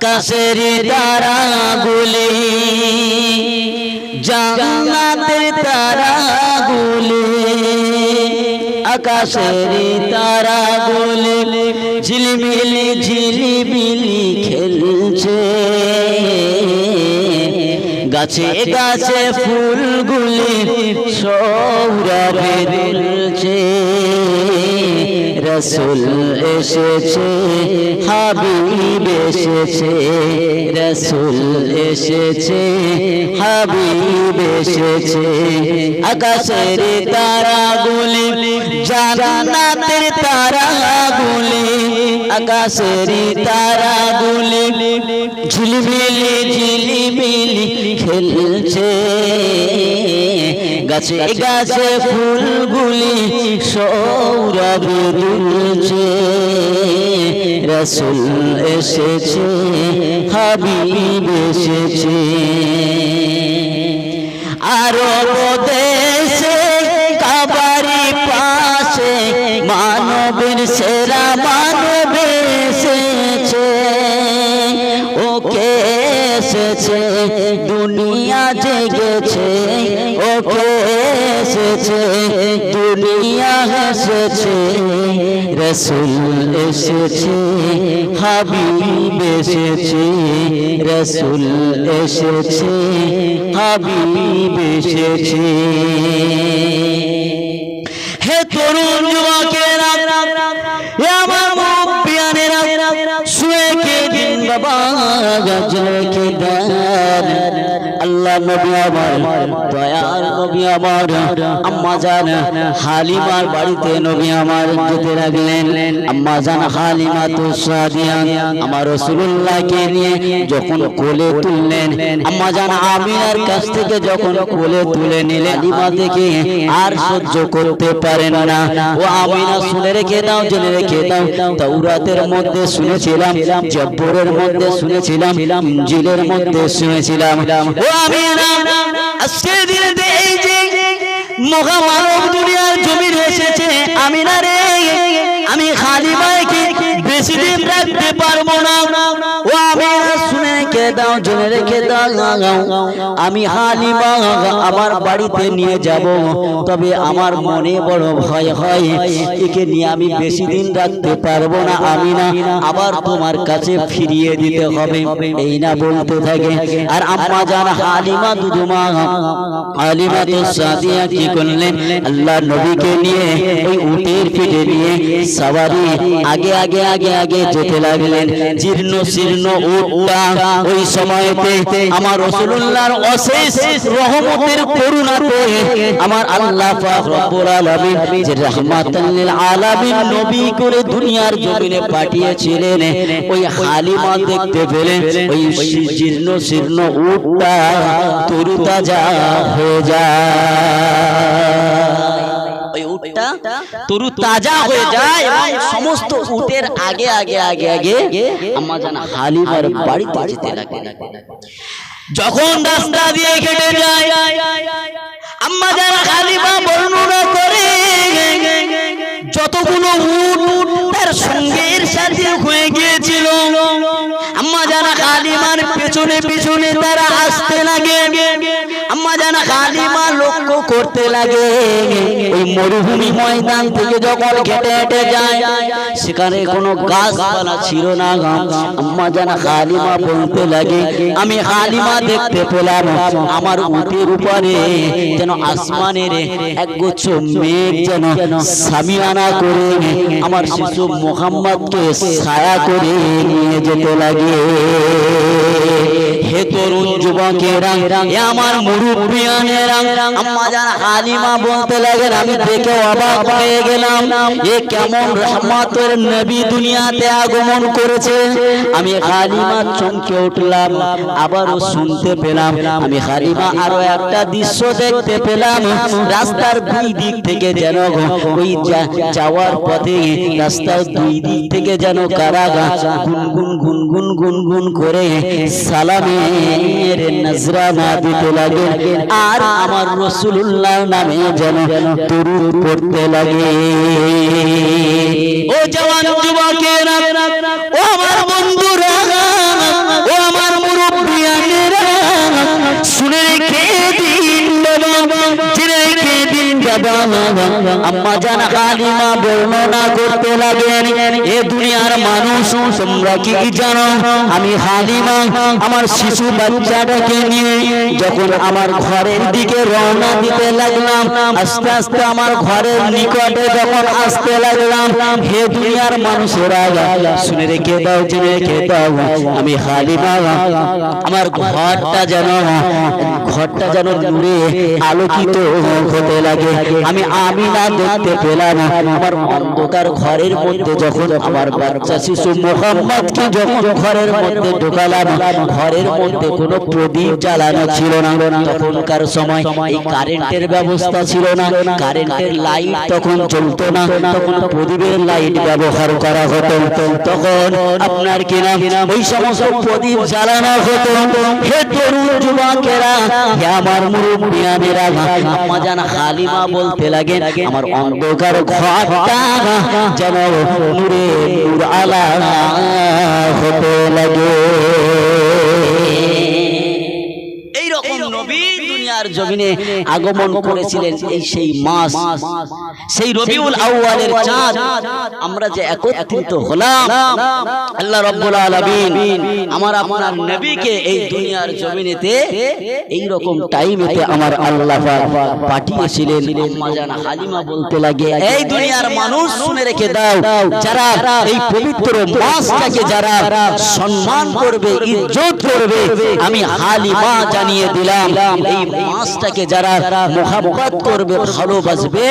আকাশের তারা তারাগুলি, জান্নাতের তারাগুলি, আকাশের তারাগুলি, ঝিলিমিলি ঝিলিমিলি খেলছে। গাছে গাছে ফুলগুলি সৌরভে দুলছে রসুল এসেছে, হাবিব এসেছে, রসুল এসেছে, হাবিব এসেছে। আকাশের তারাগুলি, জান্নাতের তারাগুলি, আকাশের তারা তারাগুলি ঝিলমিলি ঝিলিমিলি খেলছে। গাছে গাছে ফুলগুলি সৌরভ দুলছে রসুল এসেছে হাবিব এসেছে আরব দেশে কাবারি পাশে মানবের সেরা মানব এসেছে, দুনিয়া এসেছে, রসুল এসেছে, হাবিব এসেছে, রসুল এসেছে, হাবিব এসেছে। হে তরুণ আমার মুরব্বিয়ানেরা শুয়ে কে দিন বাবা আল্লাহ নবী আমার দয়ার নবী আমার আম্মা জান হালিমার বাড়িতে নবী আমার যেতে লাগলেন আম্মা জান হালিমা তো সাদিয়া আমার রাসূলুল্লাহকে নিয়ে যখন কোলে তুললেন আম্মা জান আমিনার কাছ থেকে যখন কোলে তুলে নিলেন হালিমা দেখে আর সহ্য করতে পারেন না। ও আমিনা শুনে রেখে দাও জেনে রেখে দাও। তাওরাতের মধ্যে শুনেছিলাম জব্বরের মধ্যে শুনেছিলাম ইনজিলের মধ্যে শুনেছিলাম। ও আমিনা আজকে দিনে এই যে মহামানব দুনিয়ার জমিন এসেছে আমিনা রে। আমি খালিমাকে বেশি দিন রাখতে পারব না? ও আমি শুনে জেনে রেখে দাও আমি হালিমা আমার বাড়িতে নিয়ে যাব। তবে আমার মনে বড় ভয় হয়, একে নিয়ে আমি বেশি দিন রাখতে পারব না, আমি না। আবার তোমার কাছে ফিরিয়ে দিতে হবে। এই না বলতে থাকে। আর আম্মা জান, হালিমা দুদুমা, হালিমা তো সাদিয়া কি করলেন। আল্লাহ নবীকে নিয়ে ওই উটের পিঠে নিয়ে সবারি আগে আগে আগে আগে যেতে লাগলেন। জীর্ণ, শীর্ণ ওই সময়তে আমার রসুল্লাহর অশেষ রহমতের করুণাতে আমার আল্লাহ যে রাহমাতাল আলামিন নবী করে দুনিয়ার জমিনে পাঠিয়েছিলেন, ওই হালিমা দেখতে পেলেন ওই জীর্ণ, শীর্ণ উটটা তরুতাজা হয়ে যায়। ওই উটটা তরু তাজা হয়ে যায় এবং সমস্ত উটের আগে আগে আগে আগে আম্মা জান হালিমার বাড়িতে যেতে লাগে যখন রাস্তা দিয়ে কেটে যায় আম্মা জান হালিমা বর্ণনা করে। যতগুলো উট তার সঙ্গের সাথে হয়ে গিয়েছিল। আম্মা জানা কালিমার পেছনে পেছনে তারা আসতে লাগে। আম্মা জানা কালিমা লক্ষ্য করতে লাগে। ওই মরুভূমি ময়দান থেকে যখন হেঁটে হেঁটে যায়, সেখানে কোনো গাছপালা ছিল না আম্মা জানা কালিমা বলতে লাগে, আমি কালিমা দেখতে পেলাম। আমার উটের উপরে যেন আসমানের একগুচ্ছ মেঘ যেন সামিয়ানা করে আমার শিশু মোহাম্মদকে ছায়া করে নিয়ে যেতে লাগে। হে তরুণ যুবকেরা এ আমার মুরব্বিয়ানেরা আম্মা জান হালিমা বলতে লাগেন আমি দেখে অবাক হয়ে গেলাম। এ কেমন রহমতের নবী দুনিয়াতে আগমন করেছে। আমি হালিমা চমকে উঠলাম আবারও শুনতে পেলাম। আমি হালিমা আরও একটা দৃশ্য দেখতে পেলাম। রাস্তার দুই দিক থেকে যেন ওই যা- যাওয়ার পথে রাস্তার দুই দিক থেকে যেন কারা গুনগুন গুনগুন গুনগুন করে সালামের নজরানা দিতে লাগে আর আমার রসুল্লাহ নামে যেন তরুণ করতে লাগে। ও জওয়ান যুবকেরা ও আমার বন্ধুরা আমার শিশু বাচ্চাটাকে নিয়ে যখন আমার ঘরের দিকে রওনা দিতে লাগলাম আস্তে আস্তে আমার ঘরের নিকটে যখন আসতে লাগলাম হে দুনিয়ার মানুষেরা শুনে রেখে দাও জেনে রেখে দাও আমি হালিমা আমার ঘরটা যেন ঘরটা যেন নূরে আলোকিত হতে লাগে আমি আমি না দেখতে পেলাম আমার অন্ধকার ঘরের মধ্যে যখন আমার বাচ্চা শিশু মোহাম্মদকে যখন ঘরের মধ্যে ঢোকালাম ঘরের মধ্যে কোনো প্রদীপ জ্বালানো ছিল না। তখনকার সময় এই কারেন্টের ব্যবস্থা ছিল না। কারেন্টের লাইট তখন চলতো না। তখন প্রদীপের লাইট ব্যবহার করা হতো। তখন আপনার কিনা ওই সমস্ত প্রদীপ জ্বালানো হতো। হে তরুণ যুবকেরা হে আমার মুরব্বিয়ানেরা আম্মা জান হালিমা বলতে লাগে আমার অন্ধকার ঘরটা যেন নূরে নূর আলা হতে লাগে। দুনিয়ার জমিনে আগমন করেছিলেন এই সেই মাস। সেই রবিউল আউয়ালের চাঁদ। আমরা যে একত্রিত হলাম আল্লাহ রাব্বুল আলামিন আমার আপনার নবীকে এই দুনিয়ার জমিনেতে এই রকম টাইমেতে আমার আল্লাহ পাক পাঠিয়েছিলেন। আম্মা জান হালিমা বলতে লাগে এই দুনিয়ার মানুষ শুনে রেখে দাও যারা এই পবিত্র মাসটাকে যারা সম্মান করবে ইজ্জত করবে আমি হালিমা জানিয়ে দিলাম। এই মাসটাকে যারা মোহাব্বত করবে, ভালোবাসবে,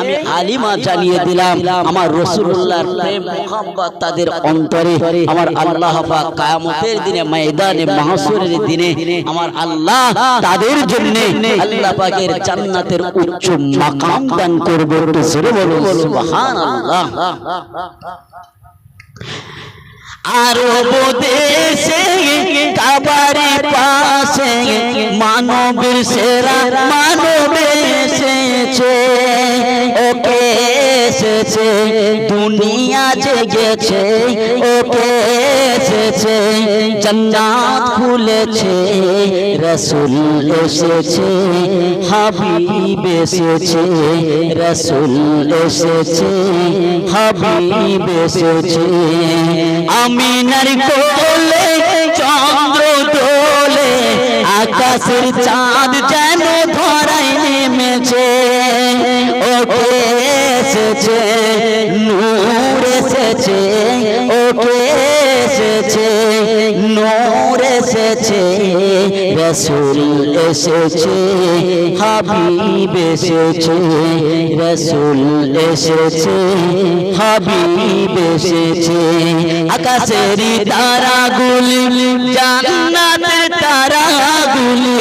আমি হালিমা জানিয়ে দিলাম, আমার রসুল্লাহর প্রেম, মোহাব্বত তাদের অন্তরে, আমার আল্লাহ কিয়ামতের দিনে, ময়দানে মাহসুরের দিনে, আমার আল্লাহ তাদের জন্য আল্লাহ পাকের জান্নাতের উচ্চ মাকাম দান করবে জোরে বলুন, সুবহানাল্লাহ। আরব দেশে কাবারি পাশে মানবের সেরা মানব এসেছে ওকে এসেছে দুনিয়া জেগেছে ওকে এসেছে, জান্নাত খুলেছে, রসুল এসেছে, হাবিব এসেছে, রসুল এসেছে, হাবিব এসেছে। আমিনার কোলে, চন্দ্র দোলে আকাশের চাঁদ যেন ধরাই নেমেছে। ওকে এসেছে, নূর এসেছে ওকে এসেছে, নূর এসেছে, রসুল এসেছে, হাবিব এসেছে, রসুল এসেছে, হাবিব এসেছে। আকাশেরই তারাগুলি, জান্নাতের তারাগুলি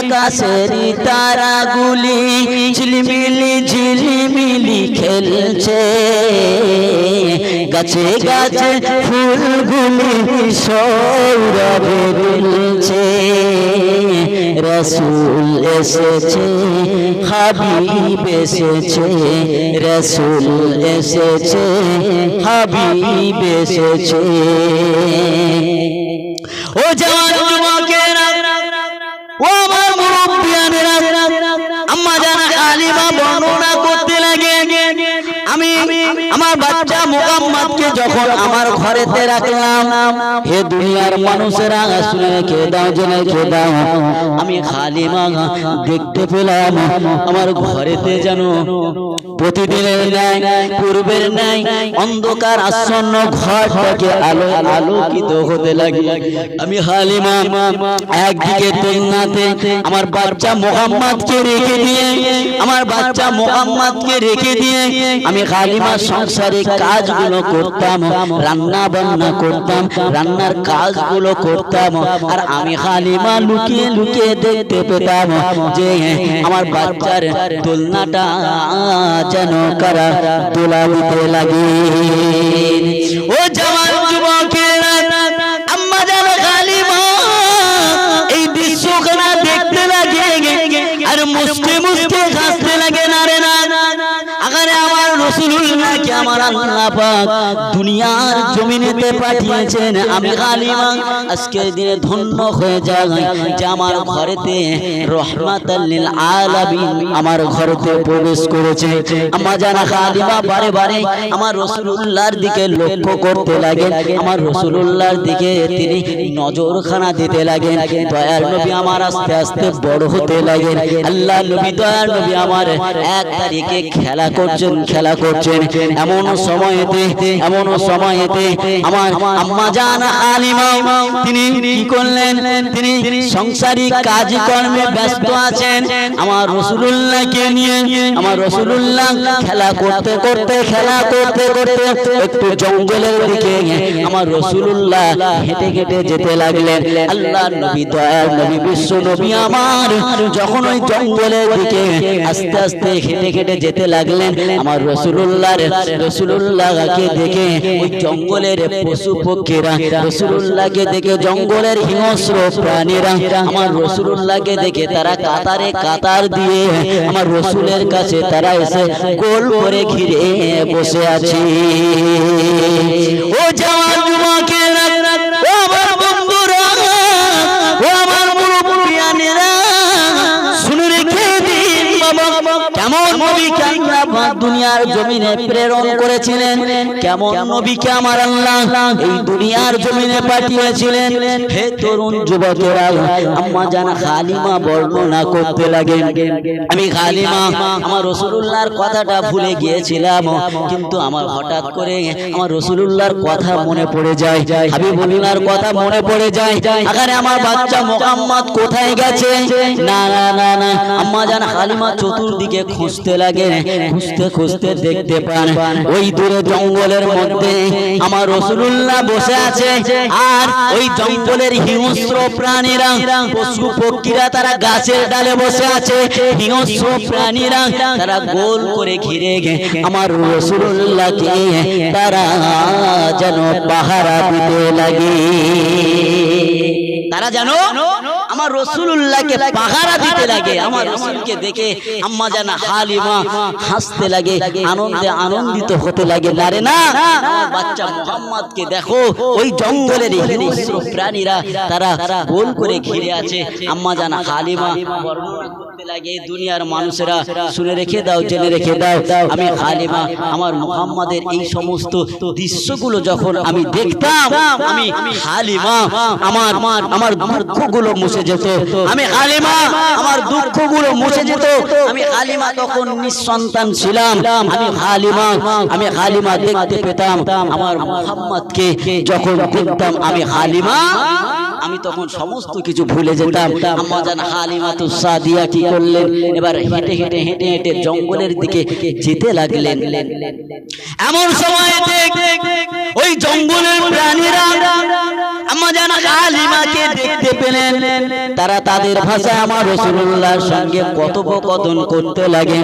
আকাশেরই তারাগুলি ঝিলমিলি ঝিলমিলি খেলছে। গাছে গাছে ফুলগুলি সৌরভে দুলছে রসুল এসেছে, হাবিব এসেছে, রসুল এসেছে, হাবিব এসেছে। ও জওয়ান ও আমার জানা আলিমা বর্ণনা করতে লাগে। আমি বাচ্চা মোহাম্মদকে যখন আমার ঘরেতে রাখলাম, হে দুনিয়ার মানুষেরা, শুনে রেখে দাও, জেনে রেখে দাও। আমি খালিমা দেখতে পেলাম, আমার ঘরেতে যেন প্রতিদিনের ন্যায়, পূর্বের অন্ধকার ঘরটাকে আলো আলোকিত হতে আমি হালিমা, একদিকে আমার বাচ্চা মোহাম্মদকে রেখে দিয়ে, আমার বাচ্চা মোহাম্মদকে রেখে দিয়ে আমি সংসারে কাজগুলো করতাম রান্না বান্না করতাম, রান্নার কাজগুলো করতাম, আর আমি হালিমা লুকিয়ে লুকিয়ে দেখতে পেতাম যে আমার বাচ্চার তুলনাটা যেন কারা তোলা দিতে লাগে। ও জওয়ান যুবকেরা, আম্মা যেন হালিমা এই দৃশ্যখানা দেখতে লাগে। আর মুসকে আমার দুনিয়ার জমিনেতে পাঠিয়েছেন। আমি আজকের দিনে ধন্য হয়ে যাই যে আমার ঘরেতে আমার ঘরেতে প্রবেশ করেছে। জানা হালিমা বারে বারে আমার রসুলুল্লাহর দিকে লক্ষ্য করতে লাগে, আমার রসুলুল্লাহর দিকে তিনি নজরখানা দিতে লাগেন। দয়ার নবী আমার আস্তে আস্তে বড় হতে লাগেন। আল্লাহ নবী, দয়ার নবী আমার এক তারিখে খেলা করছেন, খেলা করছেন। এমন সময়তে এমন সময়তে আমার আম্মা জান আলিমা, তিনি কি করলেন? তিনি সংসারিক কাজকর্মে ব্যস্ত আছেন। আমার রসুলুল্লাহকে নিয়ে, আমার রসুলুল্লাহ খেলা করতে করতে, খেলা করতে করতে একটু জঙ্গলের দিকে আমার রসুলুল্লাহ হেঁটে হেঁটে যেতে লাগলেন। আল্লাহ নবী দয়ার নবী বিশ্ব নবী আমার যখন ওই জঙ্গলের দিকে আস্তে আস্তে হেঁটে হেঁটে যেতে লাগলেন, আমার রসুলুল্লাহ রসুলুল্লাহকে দেখে ওই জঙ্গলের দেখে জঙ্গলের হিংস্র প্রাণীরা, আমার রসুলুল্লাহকে দেখে তারা কাতারে কাতার দিয়ে আমার রসুলের কাছে তারা এসে গোল করে ঘিরে বসে আছে। ও জওয়ান যুবকেরা দুনিয়ার জমিনে প্রেরণ করেছিলেন। কেমন নবীকে আমার আল্লাহ এই দুনিয়ার জমিনে পাঠিয়েছিলেন। হে তরুণ যুবকেরা, আম্মা জান হালিমা বর্ণনা করতে লাগে আমি হালিমা আমার রসুলুল্লাহর কথাটা ভুলে গিয়েছিলাম, কিন্তু আমার হঠাৎ করে আমার রসুলুল্লাহর কথা মনে পড়ে যায়, হাবিবুল্লাহর কথা মনে পড়ে যায়। আখানে আমার বাচ্চা মোহাম্মদ কোথায় গেছে? না না না না। আম্মা জান হালিমা চতুর্দিকে খুঁজতে লাগে খুঁজতে খুঁজতে দেখতে পান। ওই দূরে জঙ্গলের মধ্যে আমার রসুলুল্লাহ বসে আছে। আর ওই জঙ্গলের হিংস্র প্রাণীরা, পশু পক্ষীরা তারা গাছের ডালে বসে আছে। হিংস্র প্রাণীরা তারা গোল করে ঘিরে গে। আমার রসুলুল্লাহকে তারা যেন পাহারা দিতে লাগে। তারা যেন আমার রসুলুল্লাহকে পাহারা দিতে লাগে আমার রসুলকে দেখে আম্মা হালিমা হাসতে লাগে আনন্দে আনন্দিত হতে লাগে না? রে না? বাচ্চা মোহাম্মদকে দেখো ওই জঙ্গলের হিংস্র প্রাণীরা তারা গোল করে ঘিরে আছে আম্মা জানা হালিমা করতে লাগে দুনিয়ার মানুষেরা শুনে রেখে দাও জেনে রেখে দাও আমি হালিমা আমার মোহাম্মদের এই সমস্ত দৃশ্যগুলো যখন আমি দেখতাম আমি হালিমা আমার আমার দুঃখগুলো মুছে যেত। আমি আলিমা, আমার দুঃখগুলো মুছে যেত। আমি আলিমা তখন নিঃসন্তান ছিলাম। আমি হালিমা আমি হালিমা দেখতে পেতাম। আমার মোহাম্মদকে যখন দেখতাম আমি হালিমা আমি তখন সমস্ত কিছু ভুলে যেতাম। সাদিয়া কি করলেন? এবার হেঁটে হেঁটে হেঁটে হেঁটে জঙ্গলের দিকে যেতে লাগলেন। এমন সময় ওই জঙ্গলের প্রাণীরা আম্মা হালিমাকে দেখতে পেলেন। তারা তাদের ভাষায় আমার রসুল্লাহর সঙ্গে কথোপকথন করতে লাগে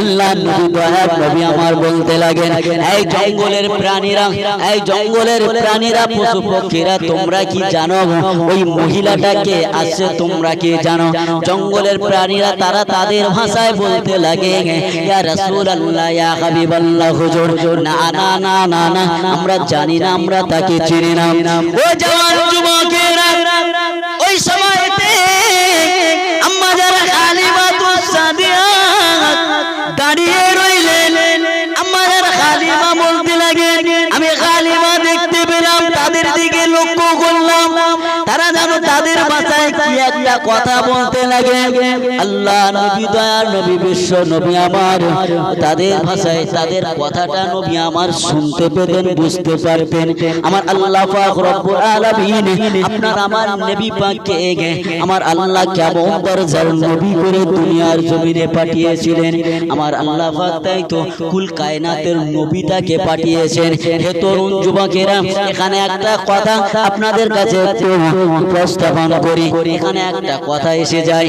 আল্লাহ নবী দয়ার নবী আমার বলতে লাগেন। এই জঙ্গলের প্রাণীরা এই জঙ্গলের প্রাণীরা পশু পক্ষীরা তোমরা কি জানো? ওই মহিলাটাকে আসছে তোমরা কি জানো? জঙ্গলের প্রাণীরা, তারা তাদের ভাষায় বলতে লাগে। ইয়া রাসূলুল্লাহ, ইয়া হাবিবাল্লাহ, হুজুর। না না না না আমরা জানি না, আমরা তাকে চিনি না। ও জওয়ান কথা বলতে লাগে। আল্লাহ নবী দয়ার নবী, বিশ্ব নবী আমার। তাদের ভাষায় তাদের কথাটা নবী আমার শুনতে পেতেন, বুঝতে পারতেন। আমার আল্লাহ পাক রব্বুল আলামিন আপনার আমার নবী পাককে আমার আল্লাহ কেমন দরজার নবী করে দুনিয়ার জমিনে পাঠিয়েছিলেন। আমার আল্লাহ পাক তাই তো কুল কায়নাতের নবীটাকে পাঠিয়েছেন। হে তরুণ যুবকেরা, এখানে একটা কথা আপনাদের কাছে একটু করি। এখানে একটা কথা এসে যায়।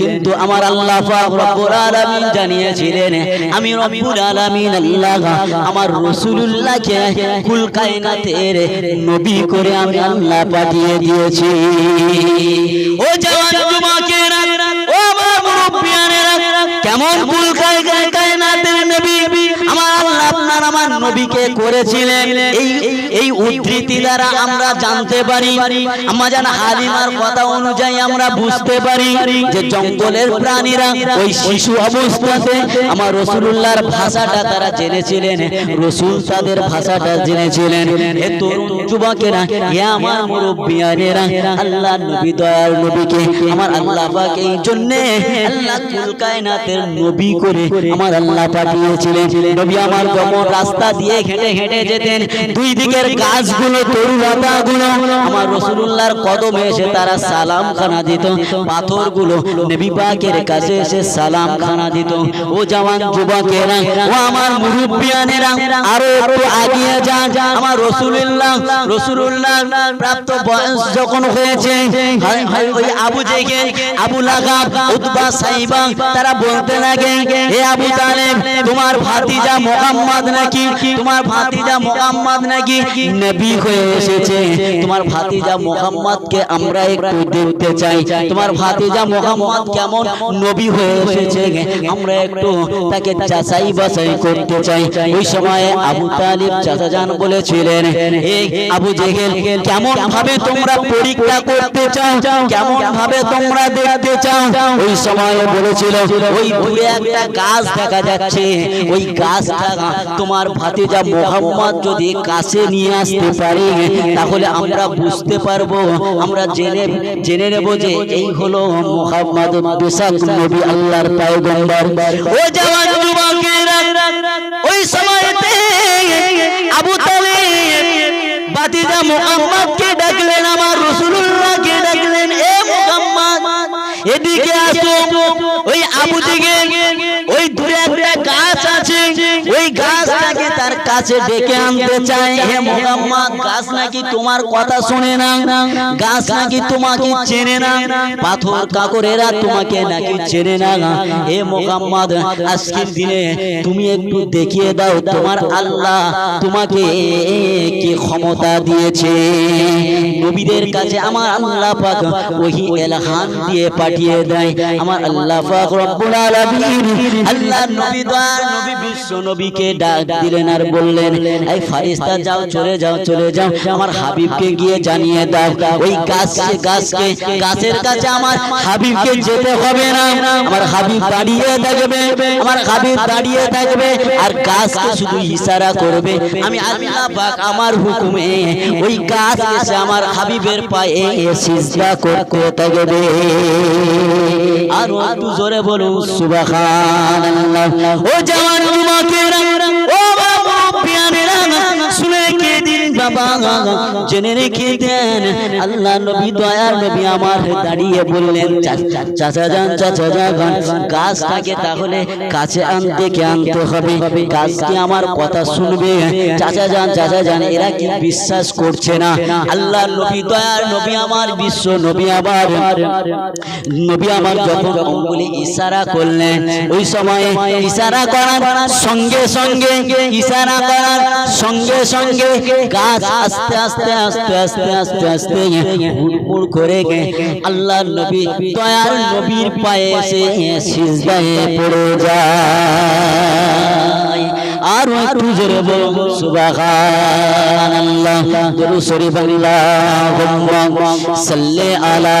কিন্তু আমার আল্লাহ পাক রব্বুল আলামিন জানিয়েছিলেন, আমি রব্বুল আলামিন আল্লাহ, আমার রাসূলুল্লাহকে কুল কায়নাতের নবী করে আমি আল্লাহ পাঠিয়ে দিয়েছি। ও জওয়ান যুবকেরা, ও আমার মুরব্বিয়ানেরা, কেমন কুল কায়নাতের নবী? আমার আল্লাহ আপনার আমার নবীকে করেছিলেন। এই এই উদ্ধৃতি দ্বারা আমরা জানতে পারি আমাজান হালিমার কথা অনুযায়ী আমরা বুঝতে পারি যে জঙ্গলের প্রাণীরা ওই শিশু অবস্থাতে আমার রসুলুল্লাহর ভাষাটা তারা জেনেছিলেন, রসুল তাদের ভাষাটা জেনেছিলেন। এ তরুণ যুবকেরা হে আমার মুরব্বিয়ানেরা আল্লাহ নবী, দয়াল নবীকে, আমার আল্লাহ পাক এই জন্য আল্লাহ কুল কায়নাতের নবী করে আমার আল্লাহ পাঠিয়েছিলেন। নবী আমার যেমন রাস্তা দিয়ে হেঁটে হেঁটে যেতেন, দুই দিকের গাছগুলো তরুলতাগুলো আমার রসুলুল্লাহর কদমে এসে তারা সালাম খানা দিত, পাথরগুলো নবী পাকের কাছে এসে সালাম খানা দিত। ও জওয়ান যুবকেরা, ও আমার মুরব্বিয়ানেরা, আরও একটু আগিয়ে যান। আমার রসুলুল্লাহ রসুলুল্লাহ প্রাপ্ত বয়স যখন হয়েছে হায় হায় ওই আবু জেগে আবু লাগাব, উতবা সাইবা, তারা বলতে লাগে হে আবু তালেব, তোমার ভাতিজা মোহাম্মদ নাকি? তোমার ভাতিজা মোহাম্মদ নাকি? নবী হয়ে এসেছে। তোমার ভাতিজা মোহাম্মদকে আমরা একটু দেখতে চাই। তোমার ভাতিজা মোহাম্মদ কেমন? নবী হয়ে এসেছে। আমরা একটু তাকে যাচাই বাছাই করতে চাই। ওই সময়ে আবু তালিব চাচাজান বলেছিলেন এই আবু জেহেল কেমন ভাবে তোমরা পরীক্ষা করতে চাও? কেমন ভাবে তোমরা দেখতে চাও? ওই সময় বলেছিল, ওই দূরে একটা গাছ দেখা যাচ্ছে। ওই গাছটা তোমার ভাতিজা মোহাম্মদ যদি কাছে নিয়ে আসতে পারে তাহলে আমরা বুঝতে পারব আমরা জেনে জেনে নেব যে এই হলো মোহাম্মদ বেশাক নবী আল্লাহর পয়গম্বর। ও জওয়ান যুবকেরা ওই সময়তে আবু তালিব ভাতিজা মোহাম্মদকে ডাকলেন আমার রাসূলুল্লাহকে ডাকলেন। এদিকে আসো। ওই আবু দিকে ওই দূরে একটা গাছ আছে। ওই গাছটাকে তার কাছে ডেকে আনতে চায়। হে মোহাম্মদ গাছ নাকি তোমার কথা শুনে না? গাছ নাকি তোমাকে চেনে না? পাথর কাকরেরা তোমাকে নাকি চেনে না? হে মোহাম্মদ আজকের দিনে তুমি একটু দেখিয়ে দাও তোমার আল্লাহ তোমাকে কি ক্ষমতা দিয়েছে? নবীদের কাছে আমার আল্লাহ পাক ওহি এলহান দিয়ে পাঠিয়ে দেয়। আমার আল্লাহ পাক রব্বুল আলামিন আল্লাহ নবী দয়া নবী বিশ্ব নবীকে ডাক দিলেন আর বললেন এই ফারিস্তা যাও চলে যাও চলে যাও। আমার হাবিবকে গিয়ে জানিয়ে দাও। ওই গাছ গাছকে গাছের কাছে আমার হাবিবকে যেতে হবে না। আমার হাবিব দাঁড়িয়ে থাকবে। আমার হাবিব দাঁড়িয়ে থাকবে আর গাছকে শুধু ইশারা করবে। আমি আল্লাহ পাক আমার হুকুমে ওই গাছ এসে আমার হাবিবের পায়ে সিজদা করতে থাকবে আর একটু জোরে বলো সুবহানাল্লাহ। ও জওয়ান তোমাকে ও বাবা পিয়ারেরা শুনে কে দিন বাবা জেনে রেখে আল্লাহ নবী, দয়ার নবী আমার দাঁড়িয়ে বললেন চাচা যান চাচা যান, গাছটাকে তাহলে কাছে আনতে কে আনতে হবে? গাছকে আমার কথা শুনবে? চাচা যান চাচা যান, এরা কি বিশ্বাস করছে না? আল্লাহ নবী, দয়ার নবী আমার, বিশ্ব নবী আবার নবী আমার যখন অঙ্গুলি ইশারা করলেন, ওই সময়ে ইশারা করার সঙ্গে সঙ্গে, ইশারা করার সঙ্গে সঙ্গে গাছ আস্তে আস্তে আস্তে আস্তে আস্তে আস্তে হুড় করে আল্লাহ নবী দয়ার নবীর পায়ে এসে সিজদায় পড়ে যায়। আর একটু জোরে দরুদ শরীফ আলা